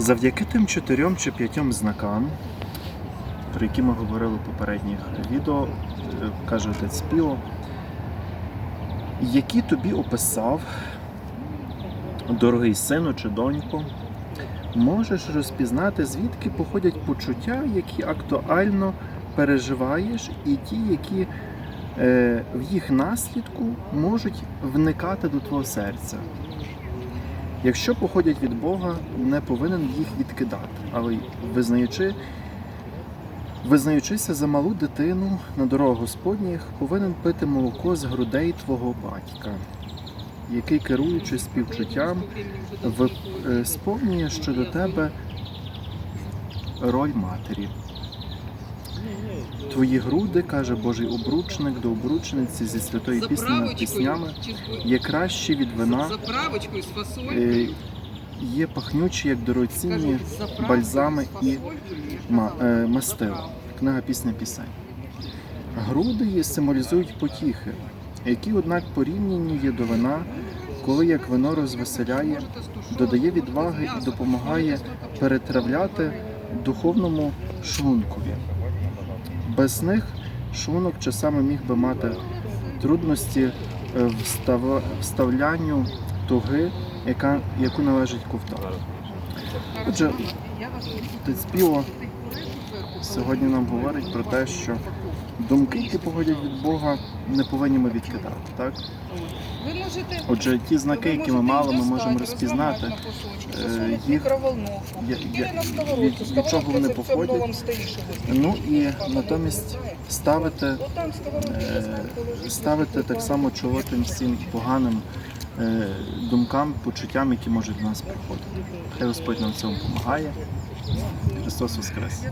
Завдяки тим чотирьом чи п'ятьом знакам, про які ми говорили в попередніх відео, е, каже отець Піо, які тобі описав дорогий сину чи донько, можеш розпізнати, звідки походять почуття, які актуально переживаєш, і ті, які е, в їх наслідку можуть вникати до твого серця. Якщо походять від Бога, не повинен їх відкидати, але визнаючи, визнаючися за малу дитину на дорогах Господніх, повинен пити молоко з грудей твого батька, який, керуючи співчуттям, е, сповнює щодо тебе роль матері. Твої груди, каже Божий обручник до обручниці зі святої піснями піснями, є кращі від вина, е, є пахнючі, як дорогоцінні бальзами і е, мастила. Книга пісня пісень. Груди її символізують потіхи, які, однак, порівняні є до вина, коли як вино розвеселяє, додає відваги і допомагає перетравляти духовному шлункові. Без них шлунок часами міг би мати трудності в вставлянню туги, яка, яку належить ковтати. Отже, Піо сьогодні нам говорить про те, що думки, які походять від Бога, не повинні ми відкидати. Так? Отже, ті знаки, які ми мали, ми можемо розпізнати, е, в їх- від- чого вони походять. Ну і натомість ставити, е, ставити так само чоло тим всім поганим е, думкам, почуттям, які можуть до нас приходити. Хай Господь нам в цьому допомагає. Христос Воскрес!